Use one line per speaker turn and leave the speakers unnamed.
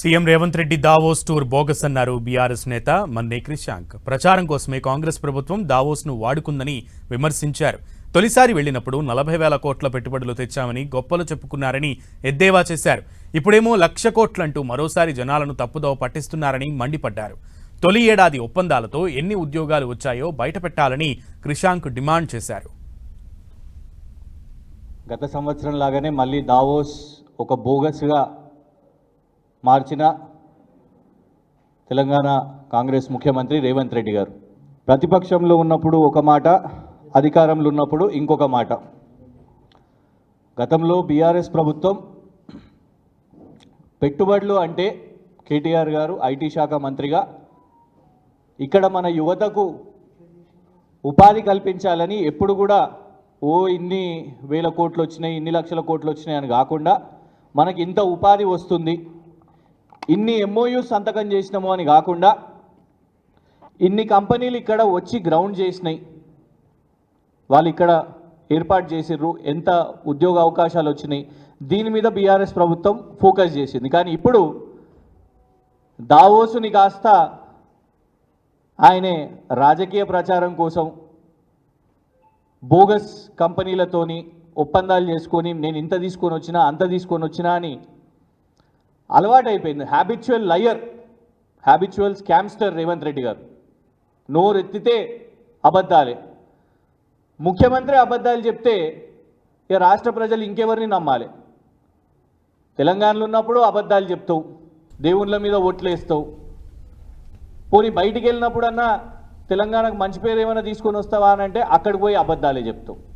CM Revanth Reddy Davos tour bogus అన్నారు BRS నేత మన్నే క్రిషాంక్. ప్రచారం కోసమే కాంగ్రెస్ ప్రభుత్వం దావోస్ను వాడుకుందని విమర్శించారు. తొలిసారి వెళ్ళినప్పుడు నలభై వేల కోట్ల పెట్టుబడులు తెచ్చామని గొప్పలు చెప్పుకున్నారని ఎద్దేవా చేశారు. ఇప్పుడేమో లక్ష కోట్లంటూ మరోసారి జనాలను తప్పుదోవ పట్టిస్తున్నారని మండిపడ్డారు. తొలి ఏడాది ఒప్పందాలతో ఎన్ని ఉద్యోగాలు వచ్చాయో బయటపెట్టాలని క్రిషాంక్ డిమాండ్ చేశారు.
గత సంవత్సరం లాగానే మళ్ళీ దావోస్ ఒక బోగస్గా మార్చిన తెలంగాణ కాంగ్రెస్ ముఖ్యమంత్రి రేవంత్ రెడ్డి గారు. ప్రతిపక్షంలో ఉన్నప్పుడు ఒక మాట అధికారంలో ఉన్నప్పుడు ఇంకొక మాట. గతంలో బీఆర్ఎస్ ప్రభుత్వం పెట్టుబడులు అంటే కేటీఆర్ గారు ఐటీ శాఖ మంత్రిగా ఇక్కడ మన యువతకు ఉపాధి కల్పించాలని ఎప్పుడు కూడా ఓ ఇన్ని వేల కోట్లు వచ్చినాయి ఇన్ని లక్షల కోట్లు వచ్చినాయి అని కాకుండా మనకి ఇంత ఉపాధి వస్తుంది. ఇన్ని ఎంఓయూ సంతకం చేసినాము అని కాకుండా ఇన్ని కంపెనీలు ఇక్కడ వచ్చి గ్రౌండ్ చేసినాయి. వాళ్ళు ఇక్కడ ఏర్పాటు చేసిర్రు. ఎంత ఉద్యోగ అవకాశాలు వచ్చినాయి. దీని మీద బీఆర్ఎస్ ప్రభుత్వం ఫోకస్ చేసింది. కానీ ఇప్పుడు దావోసుని కాస్త ఆయనే రాజకీయ ప్రచారం కోసం బోగస్ కంపెనీలతోని ఒప్పందాలు చేసుకొని నేను ఇంత తీసుకొని వచ్చినా అంత తీసుకొని వచ్చినా అని అలవాటైపోయింది. Habitual liar habitual scamster Revanth Reddy garu. నోరెత్తితే అబద్ధాలే. ముఖ్యమంత్రి అబద్ధాలు చెప్తే ఇక రాష్ట్ర ప్రజలు ఇంకెవరిని నమ్మాలి. తెలంగాణలో ఉన్నప్పుడు అబద్ధాలు చెప్తావు. దేవుళ్ళ మీద ఓట్లేస్తావు. పోనీ బయటికి వెళ్ళినప్పుడన్నా తెలంగాణకు మంచి పేరు ఏమైనా తీసుకొని వస్తావా అని అంటే అక్కడికి పోయి అబద్ధాలే చెప్తావు.